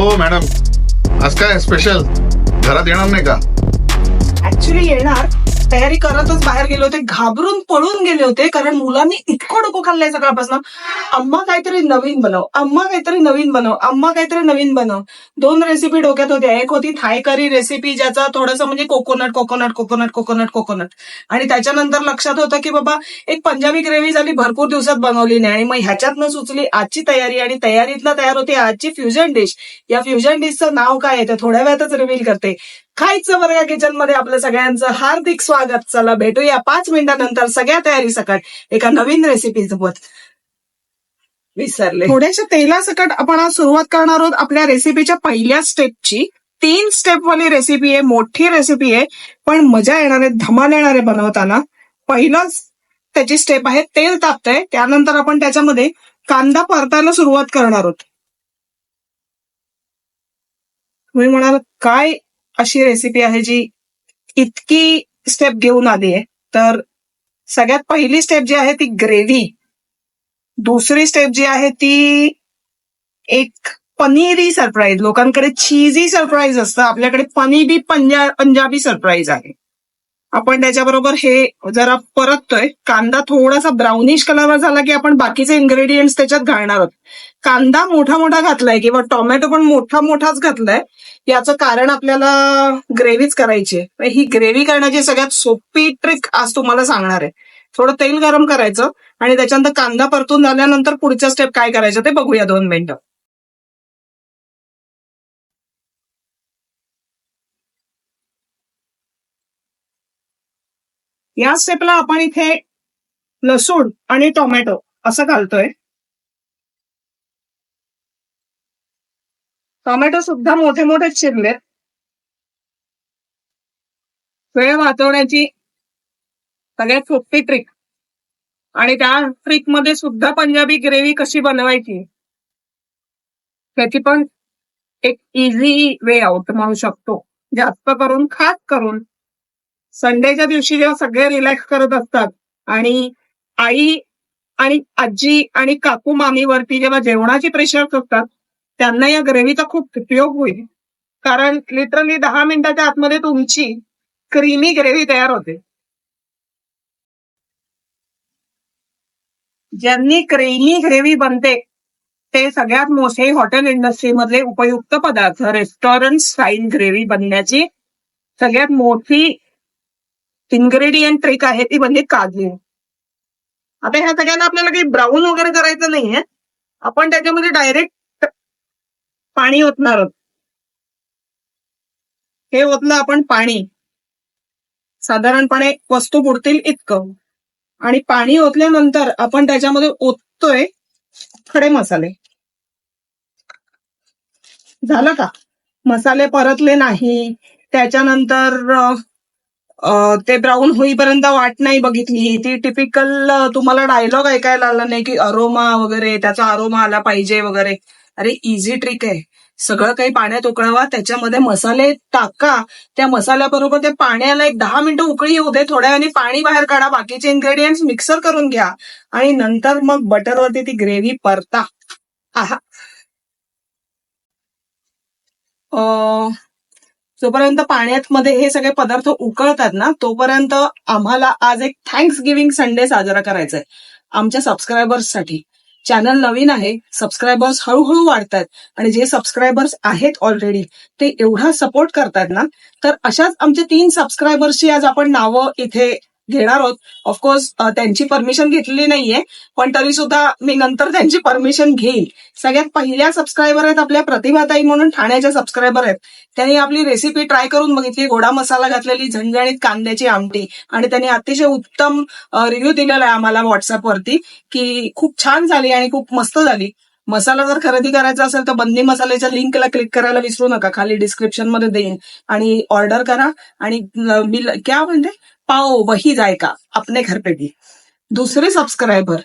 हो मॅडम. आज काय स्पेशल घरात येणार नाही का? ऍक्च्युली येणार. तयारी करतच बाहेर गेले होते घाबरून पळून गेले होते कारण मुलांनी इतकं डोकं खाल्लंय सकाळपासून. अम्मा काहीतरी नवीन बनव अम्मा काहीतरी नवीन बनव अम्मा काहीतरी नवीन बनव. दोन रेसिपी डोक्यात होत्या. एक होती थाय करी रेसिपी ज्याचा थोडंसं म्हणजे coconut coconut coconut coconut coconut आणि त्याच्यानंतर लक्षात होतं की बाबा एक पंजाबी ग्रेव्ही झाली भरपूर दिवसात बनवली नाही. आणि मग ह्याच्यातनं सुचली आजची तयारी. आणि तयारीतनं तयार होती आजची फ्युजन डिश या फ्युजन डिशचं नाव काय आहे ते थोड्या वेळातच रिव्हील करते. खायचं बरं किचनमध्ये आपलं सगळ्यांचं हार्दिक स्वागत. चला भेटूया पाच मिनिटानंतर सगळ्या तयारी सकट एका नवीन रेसिपी सोबत विसरले. थोड्याशा तेलासकट आपण आज सुरुवात करणार आहोत आपल्या रेसिपीच्या पहिल्या स्टेपची तीन स्टेप वाली रेसिपी आहे मोठी रेसिपी आहे पण मजा येणार आहे धमाल येणार आहे बनवताना. पहिलंच त्याची स्टेप आहे तेल तापतंय. त्यानंतर आपण त्याच्यामध्ये कांदा परतायला सुरुवात करणार आहोत. तुम्ही म्हणाल काय अशी रेसिपी आहे जी इतकी स्टेप घेऊन आली आहे. तर सगळ्यात पहिली स्टेप जी आहे ती ग्रेव्ही दुसरी स्टेप जी आहे ती एक पनीरी सरप्राईज लोकांकडे चीजी सरप्राईज असतं. आपल्याकडे पनीरी पंजा पंजाबी सरप्राईज आहे. आपण त्याच्याबरोबर हे जरा परततोय. कांदा थोडासा ब्राउनिश कलर झाला की आपण बाकीचे इन्ग्रेडियंट्स त्याच्यात घालणार आहोत. कांदा मोठा मोठा घातलाय किंवा टोमॅटो पण मोठा मोठाच घातलाय याचं कारण आपल्याला ग्रेव्हीच करायची आहे. ही ग्रेव्ही करण्याची सगळ्यात सोपी ट्रिक आज तुम्हाला सांगणार आहे. थोडं तेल गरम करायचं आणि त्याच्यानंतर कांदा परतून झाल्यानंतर पुढच्या स्टेप काय करायचं ते बघूया दोन मिनिटं. या स्टेपला आपण इथे लसूण आणि टोमॅटो असं घालतोय. टोमॅटो सुद्धा मोठे मोठे चिरलेत. वेळ वाचवण्याची सगळ्यात सोपी ट्रिक आणि त्या ट्रिकमध्ये सुद्धा पंजाबी ग्रेव्ही कशी बनवायची? त्याची पण एक इझी वे आउट म्हणू शकतो. जास्त करून खास करून संडेच्या दिवशी जेव्हा सगळे रिलॅक्स करत असतात आणि आई आणि आजी आणि काकू मामीवरती जेव्हा जेवणाची प्रेशर असतात त्यांना या ग्रेव्हीचा खूप उपयोग होईल. कारण लिटरली दहा मिनिटाच्या आतमध्ये तुमची क्रीमी ग्रेव्ही तयार होते. ज्यांनी क्रीमी ग्रेव्ही बनते ते सगळ्यात मोठे हॉटेल इंडस्ट्रीमधले उपयुक्त पदार्थ रेस्टॉरंट स्टाईल ग्रेव्ही बनण्याची सगळ्यात मोठी इन्ग्रेडियंट ट्रिक आहे ती म्हणजे काजू. आता ह्या सगळ्यांना आपल्याला काही ब्राऊन वगैरे करायचं नाहीये. आपण त्याच्यामध्ये डायरेक्ट पाणी ओतणार आहोत. हे ओतलं आपण पाणी. साधारणपणे वस्तू बुडतील इतकं. आणि पाणी ओतल्यानंतर आपण त्याच्यामध्ये ओततोय खडे मसाले. झालं का? मसाले परतले नाही. त्याच्यानंतर ते ब्राऊन होईपर्यंत वाट नाही बघितली. ती टिपिकल तुम्हाला डायलॉग ऐकायला आला नाही की अरोमा वगैरे त्याचा अरोमा आला पाहिजे वगैरे. अरे इझी ट्रिक आहे. सगळं काही पाण्यात उकळवा त्याच्यामध्ये मसाले टाका. त्या मसाल्याबरोबर ते पाण्याला एक दहा मिनिटं उकळी येऊ दे थोड्या वेळाने पाणी बाहेर काढा. बाकीचे इन्ग्रेडियंट्स मिक्सर करून घ्या. आणि नंतर मग बटरवरती ती ग्रेव्ही परता. आहा. जोपर्यंत पाण्यात मध्ये हे सगळे पदार्थ उकळतात ना तोपर्यंत आम्हाला आज एक थँक्स गिव्हिंग संडे साजरा करायचा आहे आमच्या सबस्क्रायबर्ससाठी चॅनल नवीन आहे सबस्क्रायबर्स हळूहळू वाढतात आणि जे सबस्क्रायबर्स आहेत ऑलरेडी ते एवढा सपोर्ट करतात ना तर अशाच आमच्या तीन सबस्क्रायबर्सची आज आपण नावं इथे घेणार आहोत. ऑफकोर्स त्यांची परमिशन घेतलेली नाहीये पण तरी सुद्धा मी नंतर त्यांची परमिशन घेईल सगळ्यात पहिल्या सबस्क्रायबर आहेत आपल्या प्रतिभाताई म्हणून ठाण्याच्या सबस्क्रायबर आहेत. त्यांनी आपली रेसिपी ट्राय करून बघितली गोडा मसाला घातलेली झणझणीत कांद्याची आमटी. आणि त्यांनी अतिशय उत्तम रिव्ह्यू दिलेला आहे आम्हाला व्हॉट्सअपवरती की खूप छान झाली आणि खूप मस्त झाली. मसाला जर खरेदी करायचा असेल तर बंदी मसाल्याच्या लिंकला क्लिक करायला विसरू नका. खाली डिस्क्रिप्शनमध्ये देईन. आणि ऑर्डर करा. आणि मी क्या म्हणते पाओ वही जायका अपने घर पे भी। दुसरे subscriber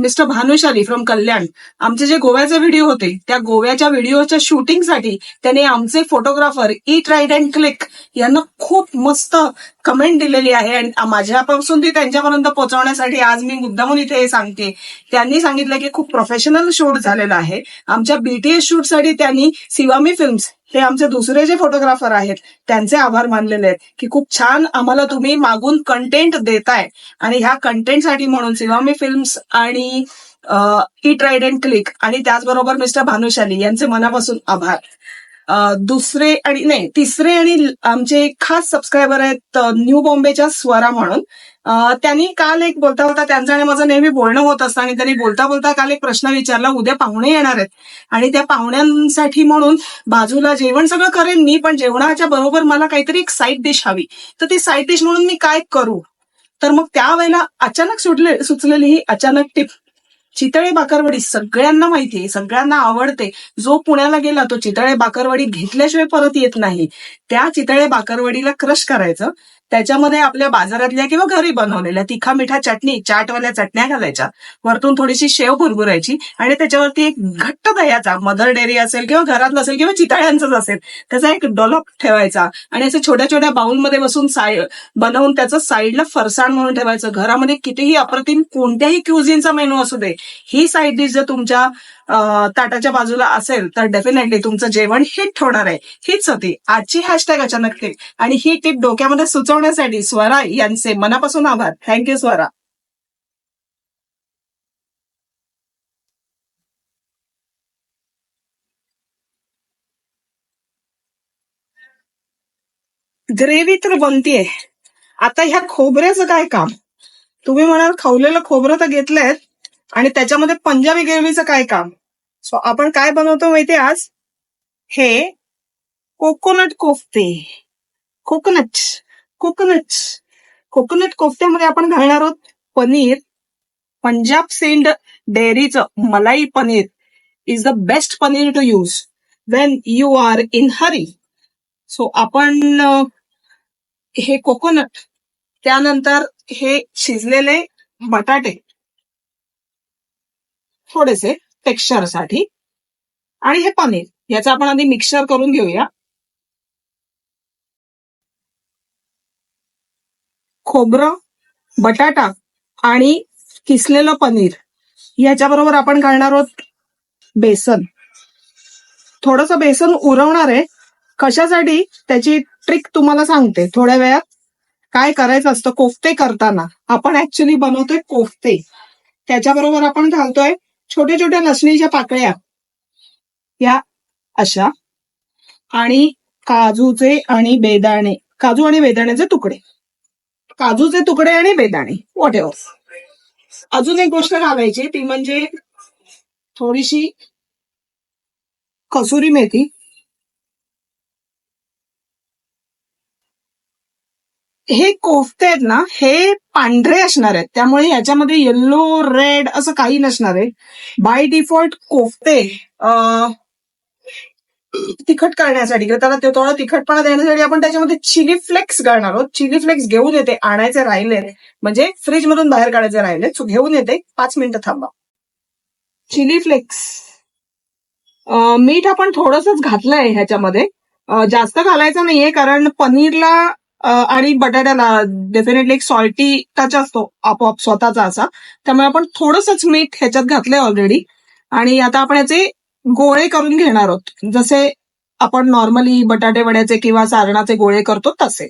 mister Bhanushali from Kalyan आमचे जे गोव्याचे व्हिडिओ होते त्या गोव्याच्या व्हिडिओच्या शूटिंगसाठी त्यांनी आमचे photographer eat right and click यांना खूप मस्त कमेंट दिलेली आहे आणि माझ्यापासून ती त्यांच्यापर्यंत पोहोचवण्यासाठी आज मी मुद्दामून इथे हे सांगते. त्यांनी सांगितलं की खूप प्रोफेशनल शूट झालेला आहे. आमच्या बीटीएस शूटसाठी त्यांनी सिवामी फिल्म्स हे आमचे दुसरे जे फोटोग्राफर आहेत त्यांचे आभार मानलेले आहेत की खूप छान आम्हाला तुम्ही मागून कंटेंट देताय. आणि ह्या कंटेंटसाठी म्हणून सिवामी फिल्म्स आणि इट राईड अँड क्लिक आणि त्याचबरोबर मिस्टर भानुशाली यांचे मनापासून आभार. दुसरे आणि नाही तिसरे आणि आमचे खास सबस्क्रायबर आहेत न्यू बॉम्बेच्या स्वरा म्हणून. त्यांनी काल एक बोलता बोलता त्यांचं आणि माझं नेहमी बोलणं होत असतं आणि त्यांनी बोलता बोलता काल एक प्रश्न विचारला उद्या पाहुणे येणार आहेत. आणि त्या पाहुण्यांसाठी म्हणून बाजूला जेवण सगळं करेन मी पण जेवणाच्या बरोबर मला काहीतरी एक साईड डिश हवी. तर ती साईड डिश म्हणून मी काय करू? तर मग त्यावेळेला अचानक सुटले सुचलेली ही अचानक टिप चितळे बाकरवडी सगळ्यांना माहितीये सगळ्यांना आवडते. जो पुण्याला गेला तो चितळे बाकरवडी घेतल्याशिवाय परत येत नाही. त्या चितळे बाकरवडीला क्रश करायचं. त्याच्यामध्ये आपल्या बाजारातल्या किंवा घरी बनवलेल्या तिखा मिठा चटणी चाटवाल्या चटण्या घालायच्या. वरतून थोडीशी शेव भुरभुरायची आणि त्याच्यावरती एक घट्ट दह्याचा मदर डेअरी असेल किंवा घरातलं असेल किंवा चितळ्यांचंच असेल त्याचा एक डॉलप ठेवायचा आणि असे छोट्या छोट्या बाउलमध्ये बसून साय बनवून त्याचं साईडला फरसाण म्हणून ठेवायचं. घरामध्ये कितीही अप्रतिम कोणत्याही क्युझिनचा मेनू असू दे ही साईड डिश जर तुमच्या ताटाच्या बाजूला असेल तर डेफिनेटली तुमचं जेवण हिट होणार आहे. हीच होती. आजची हॅशटॅग अचानक टिप आणि ही टिप डोक्यामध्ये सुचवण्यासाठी स्वरा यांचे मनापासून आभार. थँक्यू स्वरा. ग्रेव्ही तर बनतीये. आता ह्या खोबऱ्याचं काय काम? तुम्ही म्हणाल खवलेलं खोबरं तर घेतलंय. आणि त्याच्यामध्ये पंजाबी ग्रेव्हीचं काय काम? सो आपण काय बनवतो माहितीये आज? हे कोकोनट कोफ्ते. कोकोनट कोकोनट कोकोनट कोफ्त्यामध्ये आपण घालणार आहोत paneer. Punjab Sind डेअरीचं malai paneer is the best paneer to use when you are in hurry so आपण हे कोकोनट त्यानंतर हे शिजलेले बटाटे. थोडेसे टेक्स्चरसाठी आणि हे पनीर याचं आपण आधी मिक्सर करून घेऊया. खोबरं बटाटा आणि किसलेलं पनीर याच्याबरोबर आपण घालणार आहोत बेसन. थोडस बेसन उरवणार आहे. कशासाठी? त्याची ट्रिक तुम्हाला सांगते. थोड्या वेळात काय करायचं असतं कोफ्ते करताना. आपण ऍक्च्युली बनवतोय कोफ्ते. त्याच्याबरोबर आपण घालतोय छोट्या छोट्या लसणीच्या पाकळ्या या अशा आणि काजूचे आणि बेदाणे काजू आणि बेदाण्याचे तुकडे. काजूचे तुकडे आणि बेदाणे वॉट अजून एक गोष्ट घालायची ती म्हणजे थोडीशी कसुरी मेथी. हे कोफ्ते आहेत ना हे पांढरे असणार आहेत. त्यामुळे याच्यामध्ये येल्लो रेड असं काही नसणार आहे. बाय डिफॉल्ट कोफ्ते तिखट करण्यासाठी किंवा त्याला ते थोडा तिखटपणा देण्यासाठी आपण त्याच्यामध्ये चिली फ्लेक्स घालणार आहोत. चिली फ्लेक्स घेऊन येते आणायचे राहिले. म्हणजे फ्रीज मधून बाहेर काढायचे राहिले. सो घेऊन येते. पाच मिनिटं थांबा. चिली फ्लेक्स मीठ आपण थोडंसंच घातलंय ह्याच्यामध्ये. जास्त घालायचं नाहीये कारण पनीरला आणि बटाट्याला डेफिनेटली एक सॉल्टी टच असतो आपोआप स्वतःचा असा. त्यामुळे आपण थोडंसंच मीठ ह्याच्यात घातलंय ऑलरेडी आणि आता आपण याचे गोळे करून घेणार आहोत. जसे आपण नॉर्मली बटाटे वड्याचे किंवा सारणाचे गोळे करतो तसे.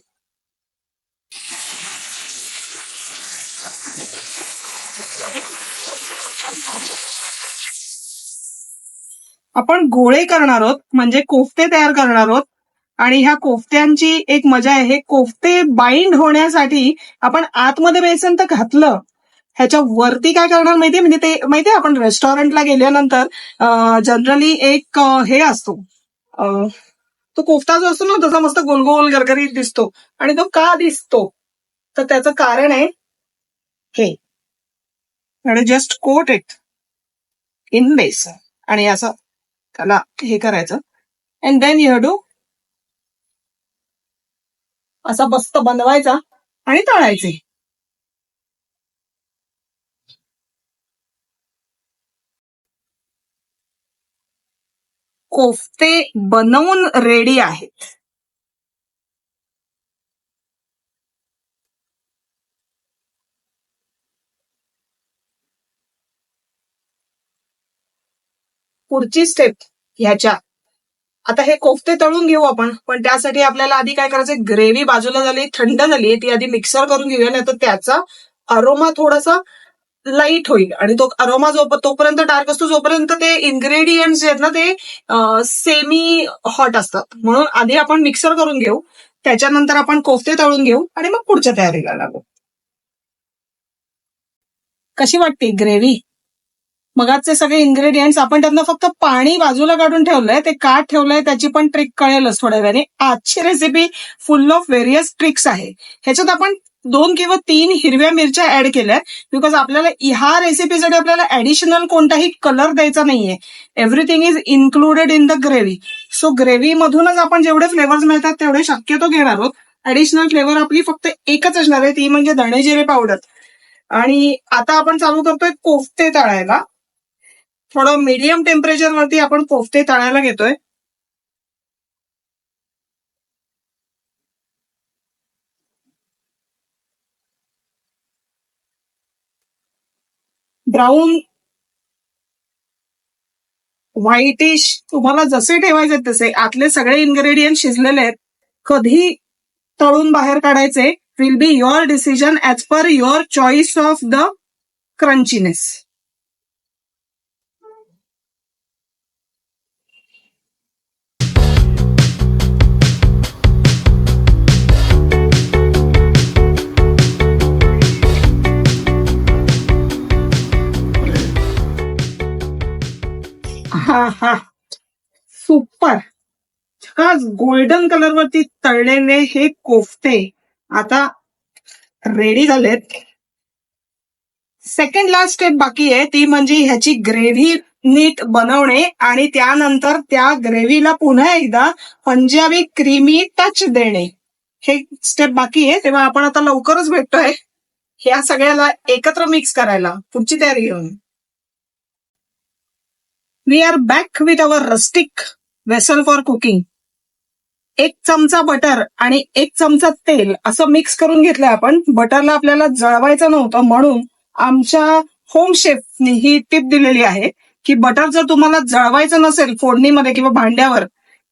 आपण गोळे करणार आहोत म्हणजे कोफ्ते तयार करणार आहोत. आणि ह्या कोफ्त्यांची एक मजा आहे. हे कोफ्ते बाइंड होण्यासाठी आपण आतमध्ये बेसन तर घातलं. ह्याच्या वरती काय करणार माहितीये? म्हणजे ते माहितीये आपण रेस्टॉरंटला गेल्यानंतर जनरली एक हे असतो. तो कोफ्ता जो असतो ना तसा मस्त गोल गोल गरगरीत दिसतो. आणि तो का दिसतो? तर त्याचं कारण आहे हे. आणि just coat it in besan आणि असं त्याला हे करायचं. अँड देन यू डू असा बस्त बनवायचा आणि तळायचे. कोफ्ते बनवून रेडी आहेत. पुढची स्टेप ह्याच्या आता हे कोफ्ते तळून घेऊ आपण पण त्यासाठी आपल्याला आधी काय करायचं ग्रेव्ही बाजूला झाली थंड झाली ती आधी मिक्सर करून घेऊया नाही तर त्याचा अरोमा थोडासा लाइट होईल. आणि तो अरोमा जो तोपर्यंत डार्क असतो जोपर्यंत ते इन्ग्रेडियंट्स जे आहेत ना ते सेमी हॉट असतात. म्हणून आधी आपण मिक्सर करून घेऊ त्याच्यानंतर आपण कोफ्ते तळून घेऊ आणि मग पुढच्या तयारीला लागू. कशी वाटते ग्रेव्ही मगाचे सगळे इन्ग्रेडियंट्स आपण त्यांना फक्त पाणी बाजूला काढून ठेवलंय ते का ठेवलंय त्याची पण ट्रिक कळेलच थोड्या वेळाने. आजची recipe full of various tricks आहे. ह्याच्यात आपण दोन किंवा तीन हिरव्या मिरच्या ऍड केल्या बिकॉज आपल्याला ह्या रेसिपीसाठी आपल्याला ऍडिशनल कोणताही कलर द्यायचा नाहीये. Everything is included in the gravy so gravy मधूनच आपण जेवढे फ्लेवर्स मिळतात तेवढे शक्यतो घेणार आहोत. ऍडिशनल फ्लेवर आपली फक्त एकच असणार आहे ती म्हणजे धणे जिरे पावडर आणि आता आपण चालू करतोय कोफ्ते तळायला. थोडं मीडियम टेम्परेचर वरती आपण कोफ्ते तळायला घेतोय. ब्राऊन व्हाईटिश तुम्हाला जसे ठेवायचे तसे. आतले सगळे इन्ग्रेडियंट शिजलेले आहेत. कधी तळून बाहेर काढायचे will be your decision as per your choice of the crunchiness हा हा. सुपर खास गोल्डन कलर वरती तळलेले हे कोफ्ते आता रेडी झालेत. सेकंड लास्ट स्टेप बाकी आहे ती म्हणजे ह्याची ग्रेव्ही नीट बनवणे आणि त्यानंतर त्या ग्रेव्हीला पुन्हा एकदा पंजाबी क्रीमी टच देणे. हे स्टेप बाकी आहे तेव्हा आपण आता लवकरच भेटतोय. ह्या सगळ्याला एकत्र मिक्स करायला. पुढची तयारी घेऊन. We are back with our rustic vessel for cooking एक चमचा बटर आणि एक चमचा तेल असं मिक्स करून घेतलंय आपण. बटरला आपल्याला जळवायचं नव्हतं म्हणून आमच्या होम शेफनी ही टिप दिलेली आहे की बटर जर तुम्हाला जळवायचं नसेल फोडणीमध्ये किंवा भांड्यावर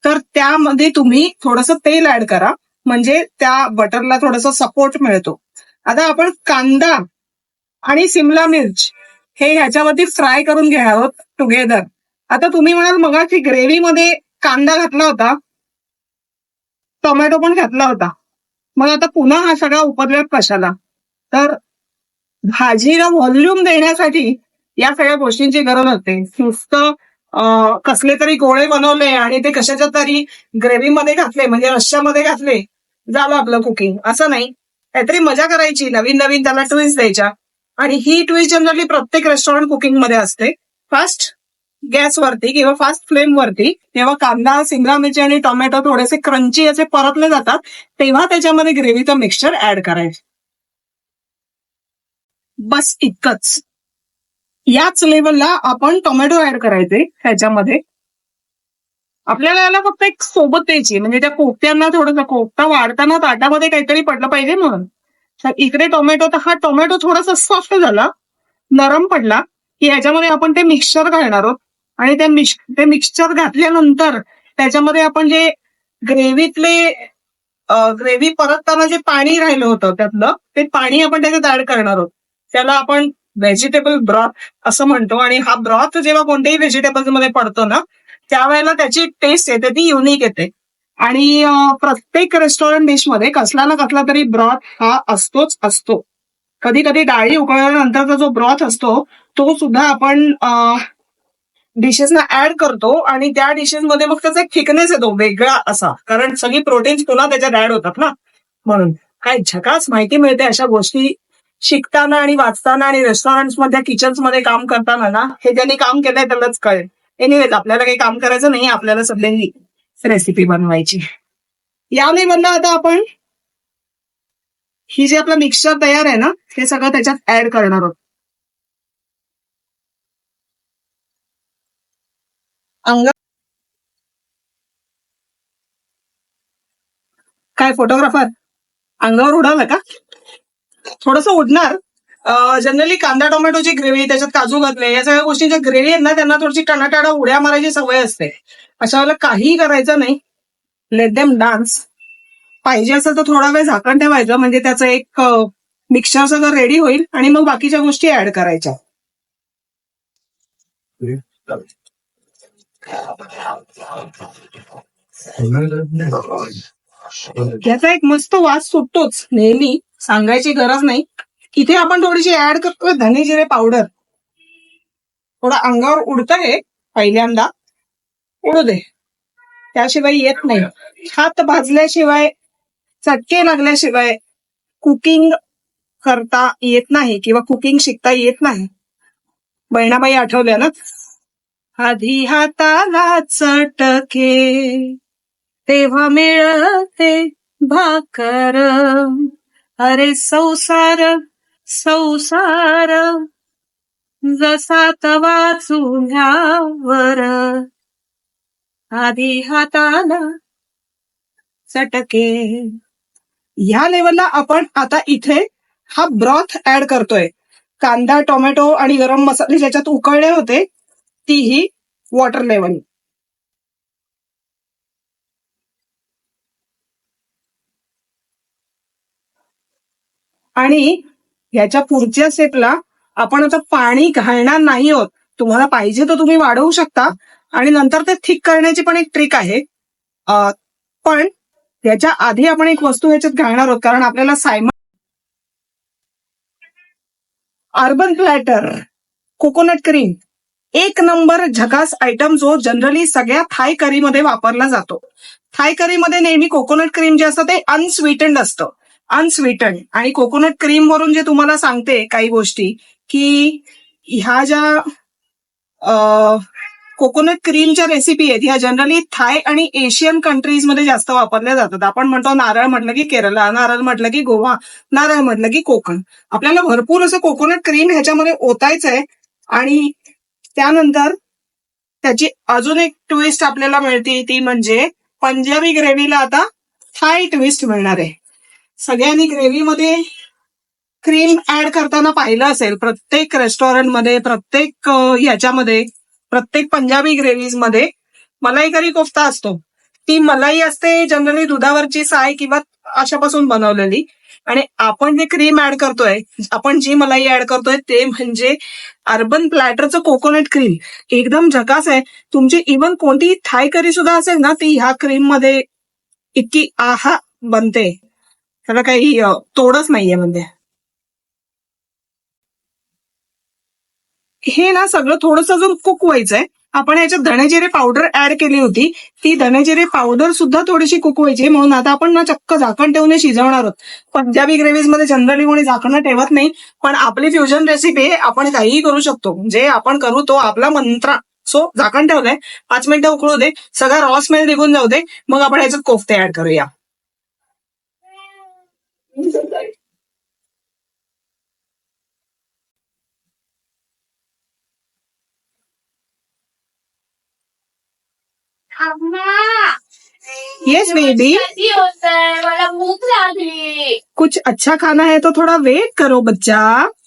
तर त्यामध्ये तुम्ही थोडस तेल ऍड करा. म्हणजे त्या बटरला थोडासा सपोर्ट मिळतो. आता आपण कांदा आणि सिमला मिर्च हे ह्याच्यावरती फ्राय करून घेणार आहोत टुगेदर आता तुम्ही म्हणाल मगाशी ग्रेव्ही मध्ये कांदा घातला होता. टोमॅटो पण घातला होता. मग आता पुन्हा हा सगळा उपद्रव कशाला? तर भाजीला व्हॉल्यूम देण्यासाठी या सगळ्या गोष्टींची गरज असते. नुसतं कसले तरी गोळे बनवले आणि ते कशाच्या तरी ग्रेव्ही मध्ये घातले म्हणजे रश्श्यामध्ये घातले झालं आपलं कुकिंग असं नाही. काहीतरी मजा करायची नवीन नवीन त्याला ट्विस्ट द्यायच्या. आणि ही ट्विस्ट जनरली प्रत्येक रेस्टॉरंट कुकिंगमध्ये असते. फास्ट गॅसवरती किंवा फास्ट फ्लेम वरती तेव्हा कांदा सिमला मिरची आणि टोमॅटो थोडेसे क्रंची असे परतले जातात तेव्हा त्याच्यामध्ये ग्रेव्हीचं मिक्सचर ऍड करायचं. बस इतकंच. याच लेवलला आपण टोमॅटो ऍड करायचे ह्याच्यामध्ये. आपल्याला याला फक्त एक सोबत द्यायची म्हणजे त्या कोफ्त्यांना थोडंसं कोफ्ता वाढताना ताटामध्ये काहीतरी पडलं पाहिजे म्हणून. तर इकडे टोमॅटो तर हा टोमॅटो थोडासा सॉफ्ट झाला नरम पडला की ह्याच्यामध्ये आपण ते मिक्सचर घालणार आहोत. आणि ते मिक्स ते मिक्सचर घातल्यानंतर त्याच्यामध्ये आपण जे ग्रेव्हीतले ग्रेव्ही परतताना जे पाणी राहिलं होतं त्यातलं ते पाणी आपण त्याच्यात ऍड करणार आहोत. त्याला आपण व्हेजिटेबल ब्रॉथ असं म्हणतो आणि हा ब्रॉथ जेव्हा कोणत्याही व्हेजिटेबल्समध्ये पडतो ना त्यावेळेला त्याची टेस्ट येते ती युनिक येते. आणि प्रत्येक रेस्टॉरंट डिशमध्ये कसला ना कसला तरी ब्रॉथ हा असतोच असतो. कधी कधी डाळी उकळल्यानंतरचा जो ब्रॉथ असतो तो सुद्धा आपण डिशेसना ऍड करतो आणि त्या डिशेस मध्ये मग त्याचा एक थिकनेस येतो वेगळा असा. कारण सगळी प्रोटीन्स पुन्हा त्याच्यात ऍड होतात ना. म्हणून काय झकास माहिती मिळते अशा गोष्टी शिकताना आणि वाचताना आणि रेस्टॉरंटमध्ये किचन्समध्ये काम करताना ना हे ज्यांनी काम केलंय त्यालाच कळेल. एनिवेज आपल्याला काही काम करायचं नाही आपल्याला सगळ्यांनी रेसिपी बनवायची. या म्हणलं आता आपण ही जी आपलं मिक्सचर तयार आहे ना हे सगळं त्याच्यात ऍड करणार आहोत. अंग काय फोटोग्राफर अंगावर उडाल का? थोडस उडणार. जनरली कांदा टोमॅटोची ग्रेव्ही त्याच्यात काजू घातले या सगळ्या गोष्टींच्या ग्रेव्ही आहेत ना त्यांना थोडीशी टणाटाडा उड्या मारायची सवय असते. अशा वेळेला काहीही करायचं नाही. लेट देम डान्स पाहिजे असं तर थोडा वेळ झाकण ठेवायचं म्हणजे त्याचं एक मिक्सर सगळं रेडी होईल आणि मग बाकीच्या गोष्टी ऍड करायच्या. याचा एक मस्त वास सुटतोच नेहमी. सांगायची गरज नाही. इथे आपण थोडीशी ऍड करतोय धने जिरे पावडर थोडं अंगावर उडतंय पहिल्यांदा. उडू दे. त्याशिवाय येत नाही. हात भाजल्याशिवाय चटके लागल्याशिवाय कुकिंग करता येत नाही किंवा कुकिंग शिकता येत नाही. बहिणाबाई आठवल्या ना? आधी हाताला चटके तेव्हा मिळते भाकर. अरे संसार संसार जसा तवा चुल्यावर आधी हाताला चटके. ह्या लेवलला आपण आता इथे हा ब्रॉथ ऍड करतोय. कांदा टोमॅटो आणि गरम मसाले ज्याच्यात उकळले होते ती ही वॉटर लेवल आणि ह्याच्या पुढच्या स्टेपला आपण आता पाणी घालणार नाही आहोत. तुम्हाला पाहिजे तर तुम्ही वाढवू शकता. आणि नंतर ते थिक करण्याची पण एक ट्रिक आहे. पण त्याच्या आधी आपण एक वस्तू ह्याच्यात घालणार आहोत. कारण आपल्याला Simon urban platter coconut cream एक नंबर झकास आयटम जो जनरली सगळ्या थाय करीमध्ये वापरला जातो. थाय करीमध्ये नेहमी कोकोनट क्रीम जे असतं ते अनस्वीटंड असतं. अनस्वीटंड आणि कोकोनट क्रीम वरून जे तुम्हाला सांगते काही गोष्टी की ह्या ज्या कोकोनट क्रीमच्या रेसिपी आहेत ह्या जनरली थाय आणि एशियन कंट्रीजमध्ये जास्त वापरल्या जातात. आपण म्हणतो नारळ म्हटलं की केरला नारळ म्हटलं की गोवा नारळ म्हटलं की कोकण. आपल्याला भरपूर असं कोकोनट क्रीम ह्याच्यामध्ये ओतायचं आहे आणि त्यानंतर त्याची अजून एक ट्विस्ट आपल्याला मिळते ती म्हणजे पंजाबी ग्रेव्हीला आता थाय ट्विस्ट मिळणार आहे. सगळ्यांनी ग्रेव्हीमध्ये क्रीम ऍड करताना पाहिलं असेल प्रत्येक रेस्टॉरंटमध्ये प्रत्येक ह्याच्यामध्ये याच्यामध्ये प्रत्येक पंजाबी ग्रेव्हीजमध्ये मलाई करी कोफ्ता असतो. ती मलाई असते जनरली दुधावरची साय किंवा अशापासून बनवलेली. आणि आपण जे क्रीम ऍड करतोय आपण जी मलाई ऍड करतोय ते म्हणजे अर्बन प्लॅटरचं कोकोनट क्रीम एकदम झकास आहे. तुमची इवन कोणतीही थाय करी सुद्धा असेल ना ती ह्या क्रीममध्ये इतकी आहा बनते. त्याला काही तोडच नाहीये म्हणजे. हे ना सगळं थोडंसं अजून कुक व्हायचंय आपण याच्यात धणेजिरे पावडर ऍड केली होती. ती धणेजिरे पावडर सुद्धा थोडीशी कुकवायची म्हणून आता आपण ना चक्क झाकण ठेवून शिजवणार आहोत. पंजाबी ग्रेव्हीजमध्ये जनरली कोणी झाकणं ठेवत नाही. पण आपली फ्युजन रेसिपी आपण काहीही करू शकतो. जे आपण करू तो आपला मंत्रा. सो झाकण ठेवलंय. पाच मिनिटं उकळू दे. सगळा रॉ स्मेल निघून जाऊ दे. मग आपण याच्यात कोफ्ते ऍड करूया अम्मा येस बेबी मला भूख लागली. कुछ अच्छा खाना है तो थोड़ा वेट करो बच्चा।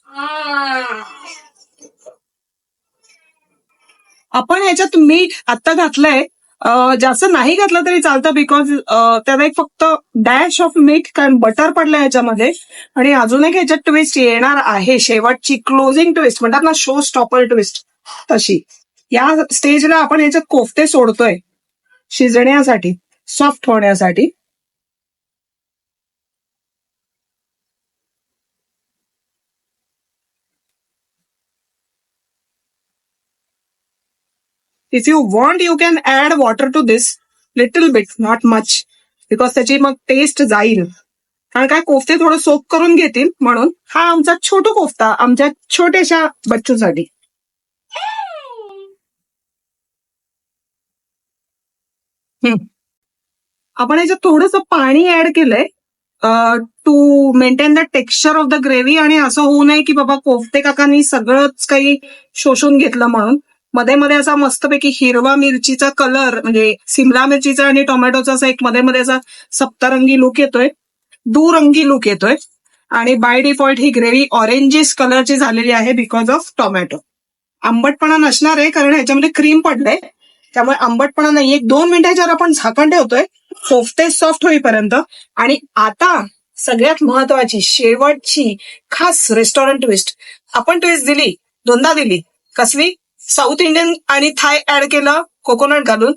हाँ. आपण ह्याच्यात मीठ आता घातलंय. जास्त नाही घातलं तरी चालतं बिकॉज त्याला एक फक्त डॅश ऑफ मीठ कारण बटर पडलं ह्याच्यामध्ये आणि अजून एक ह्याच्यात ट्विस्ट येणार आहे. शेवटची क्लोजिंग ट्विस्ट म्हणतात ना शो स्टॉपर ट्विस्ट तशी. या स्टेजला आपण ह्याच्यात कोफ्ते सोडतोय. शिजण्यासाठी सॉफ्ट होण्यासाठी if you want you can add water to this little bit not much because त्याची मग टेस्ट जाईल. कारण काय कोफ्ते थोडं सोप करून घेतील म्हणून हा आमचा छोटू कोफ्ता आमच्या छोट्याशा बच्चूसाठी. आपण याच्यात थोडस पाणी ऍड केलंय. To maintain the texture of the gravy आणि असं होऊ नये की बाबा कोफते काकांनी सगळंच काही शोषून घेतलं म्हणून. मध्ये मध्ये असा मस्तपैकी हिरवा मिरचीचा कलर म्हणजे सिमला मिरचीचा आणि टोमॅटोचा असा एक मध्ये मध्ये असा सप्तरंगी लुक येतोय. दुरंगी लुक येतोय. आणि बाय डिफॉल्ट ही ग्रेव्ही ऑरेंजिस कलरची झालेली आहे बिकॉज ऑफ टोमॅटो आंबटपणा नसणार आहे कारण ह्याच्यामध्ये क्रीम पडलंय. त्यामुळे आंबटपणा नाही एक दोन मिनिटाच्यावर आपण झाकण ठेवतोय. सोफ्टे सॉफ्ट होईपर्यंत. आणि आता सगळ्यात महत्वाची शेवटची खास रेस्टॉरंट ट्विस्ट आपण ट्विस्ट दिली दोनदा दिली. कसली? साऊथ इंडियन आणि थाय ऍड केलं कोकोनट घालून.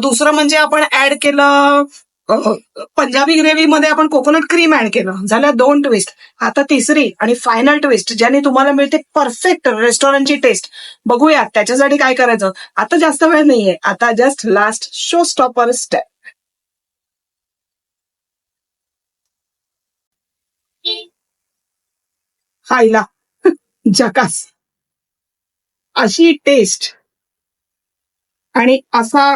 दुसरं म्हणजे आपण ऍड केलं पंजाबी ग्रेव्ही मध्ये आपण कोकोनट क्रीम ऍड केलं. झाल्या दोन ट्विस्ट आता तिसरी आणि फायनल ट्विस्ट ज्याने तुम्हाला मिळते परफेक्ट रेस्टॉरंटची टेस्ट बघूया त्याच्यासाठी काय करायचं? आता जास्त वेळ नाहीये. आता just last show stopper step खायला जकास. अशी टेस्ट आणि असा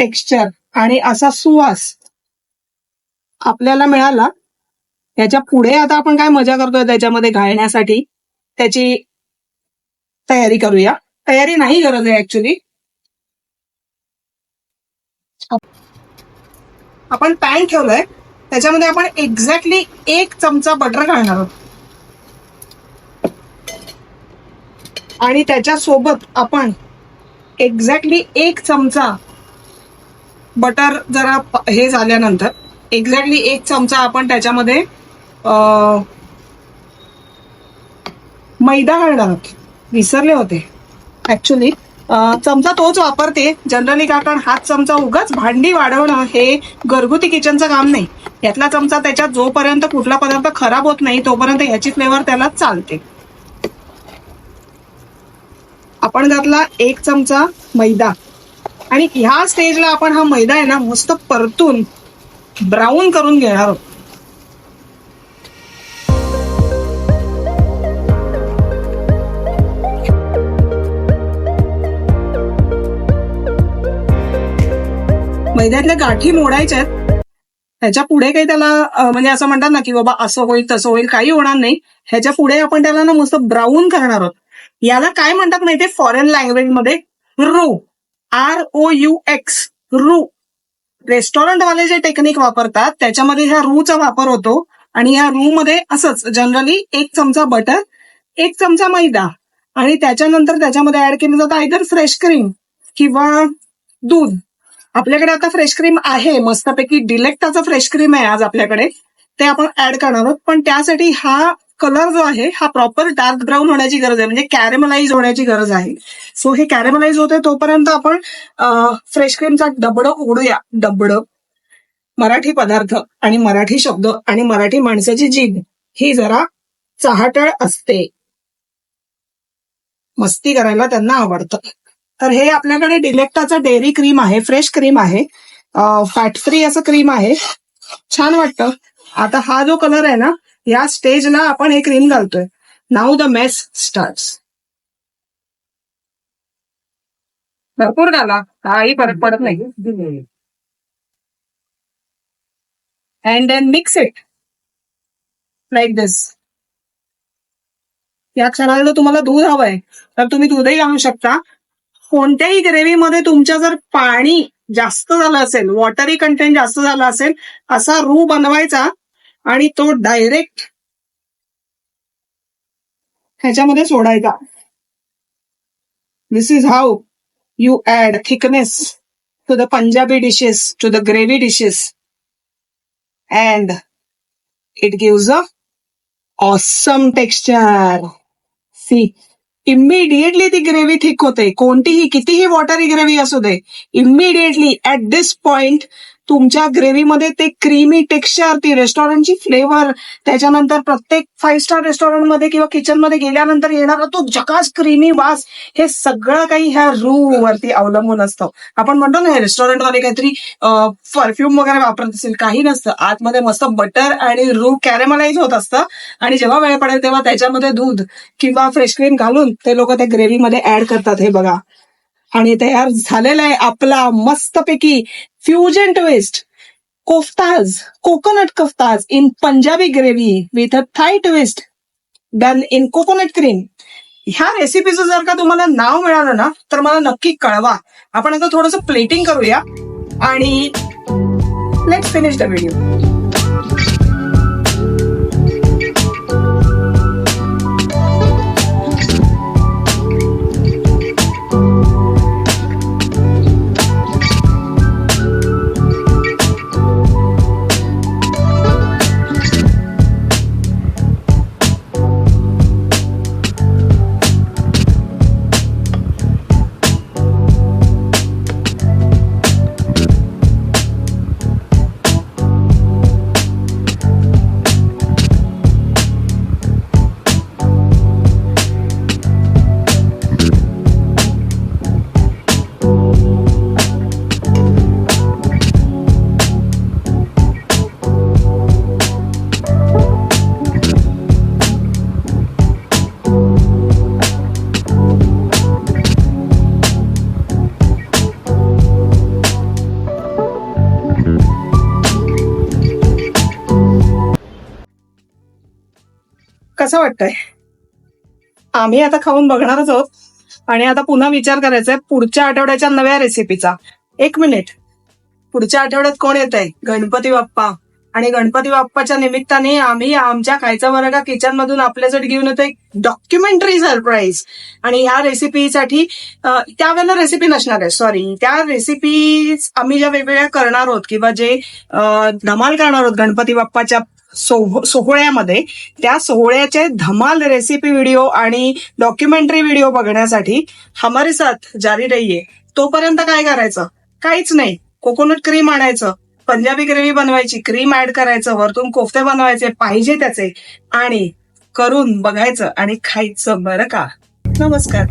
टेक्स्चर आणि असा सुवास आपल्याला मिळाला याच्यापुढे आता आपण काय मजा करतोय त्याच्यामध्ये घालण्यासाठी त्याची तयारी करूया. तयारी नाही गरज आहे ऍक्च्युली आपण पॅन ठेवलंय त्याच्यामध्ये आपण एक्झॅक्टली एक चमचा बटर घालणार आहोत. आणि त्याच्यासोबत आपण एक्झॅक्टली एक चमचा बटर जरा हे झाल्यानंतर एक्झॅक्टली एक चमचा आपण त्याच्यामध्ये मैदा घालणार आहोत. विसरले होते. ऍक्च्युली चमचा तोच वापरते. जनरली का कारण हात चमचा उगाच भांडी वाढवणं हे घरगुती किचनचं काम नाही. यातला चमचा त्याच्यात जोपर्यंत कुठला पदार्थ खराब होत नाही तोपर्यंत ह्याची फ्लेवर त्याला चालते. आपण घातला एक चमचा मैदा. आणि ह्या स्टेजला आपण हा मैदा आहे ना मस्त परतून ब्राऊन करून घेणार आहोत. मैद्यातल्या गाठी मोडायच्या आहेत. ह्याच्या पुढे काही त्याला म्हणजे असं म्हणतात ना की बाबा असं होईल तसं होईल काही होणार नाही. ह्याच्या पुढे आपण त्याला ना मस्त ब्राऊन करणार आहोत. याला काय म्हणतात माहितीये? फॉरेन लँग्वेजमध्ये रू. आर ओ यू एक्स रू. रेस्टॉरंट वाले जे टेक्निक वापरतात त्याच्यामध्ये ह्या रूचा वापर होतो. आणि या रू मध्ये असंच जनरली एक चमचा बटर एक चमचा मैदा. आणि त्याच्यानंतर त्याच्यामध्ये ऍड केलं जातं आयदर फ्रेश क्रीम किंवा दूध. आपल्याकडे आता फ्रेश क्रीम आहे. मस्तपैकी डिलेक्टाचा फ्रेश क्रीम आहे आज आपल्याकडे. ते आपण ऍड करणार आहोत. पण त्यासाठी हा कलर जो आहे हा प्रॉपर डार्क ब्राऊन होण्याची गरज आहे. म्हणजे कॅरेमलाइज होण्याची गरज आहे. सो हे कॅरेमलाइज होते तोपर्यंत आपण फ्रेश क्रीमचा डबड उघडूया. डबड. मराठी पदार्थ आणि मराठी शब्द आणि मराठी माणसाची जीभ ही जरा चहाटळ असते. मस्ती करायला त्यांना आवडतं. तर हे आपल्याकडे डिलेक्टाचा डेअरी क्रीम आहे फ्रेश क्रीम आहे. फॅट फ्री असं क्रीम आहे. छान वाटतं. आता हा जो कलर आहे ना या स्टेजला आपण हे क्रीम घालतोय. नाऊ द मेस स्टार्ट भरपूर घाला काही फरक पडत नाही. And then mix it like this या क्षणाला तुम्हाला दूध हवंय तर तुम्ही दूधही घालू शकता. कोणत्याही ग्रेव्हीमध्ये तुमच्या जर पाणी जास्त झालं असेल वॉटरी कंटेंट जास्त झालं असेल असा रू बनवायचा आणि तो डायरेक्ट ह्याच्यामध्ये सोडायचा. This is how you add thickness to the Punjabi dishes to the gravy dishes and it gives a awesome texture see immediately ती ग्रेव्ही थिक होते. कोणतीही कितीही वॉटरी ग्रेव्ही असू दे इमिडिएटली ऍट दिस पॉइंट तुमच्या ग्रेव्हीमध्ये ते क्रीमी टेक्स्चर ती रेस्टॉरंटची फ्लेवर त्याच्यानंतर प्रत्येक फाईव्ह स्टार रेस्टॉरंटमध्ये किंवा किचनमध्ये गेल्यानंतर येणारा तो जकास क्रीमी वास हे सगळं काही ह्या रूम वरती अवलंबून असतं. आपण म्हणतो ना हे रेस्टॉरंटवाले काहीतरी परफ्यूम वगैरे वापरत असेल काही नसतं. आतमध्ये मस्त बटर आणि रू कॅरेमलाइज होत असतं. आणि जेव्हा वेळ पडेल तेव्हा त्याच्यामध्ये दूध किंवा फ्रेश क्रीम घालून ते लोक त्या ग्रेव्हीमध्ये ऍड करतात हे बघा. आणि तयार झालेला आहे आपला मस्तपैकी fusion twist koftas coconut koftas in Punjabi gravy with a Thai twist done in coconut cream ह्या रेसिपीचं जर का तुम्हाला नाव मिळालं ना तर मला नक्की कळवा. आपण आता थोडस प्लेटिंग करूया. आणि लेट्स फिनिश द व्हिडिओ कसं वाटतंय. आम्ही आता खाऊन बघणारच आहोत. आणि आता पुन्हा विचार करायचा आहे पुढच्या आठवड्याच्या नव्या रेसिपीचा एक मिनिट पुढच्या आठवड्यात कोण येत आहे गणपती बाप्पा. आणि गणपती बाप्पाच्या निमित्ताने आम्ही आमच्या खायचा वर्गा किचन मधून आपल्यासाठी घेऊन येतो एक डॉक्युमेंटरी सरप्राईज आणि ह्या रेसिपीसाठी त्यावेळेला रेसिपी नसणार आहे. सॉरी त्या रेसिपी आम्ही ज्या वेगवेगळ्या करणार आहोत किंवा जे धमाल करणार आहोत गणपती बाप्पाच्या सोहळ्यामध्ये. त्या सोहळ्याचे धमाल रेसिपी व्हिडिओ आणि डॉक्युमेंटरी व्हिडिओ बघण्यासाठी हमारे साथ जारी रहिये. तोपर्यंत काय करायचं? काहीच नाही. कोकोनट क्रीम आणायचं. पंजाबी ग्रेव्ही बनवायची. क्रीम ऍड करायचं. वरतून कोफ्ते बनवायचे. पाहिजे त्याचे. आणि करून बघायचं आणि खायचं बरं का? नमस्कार.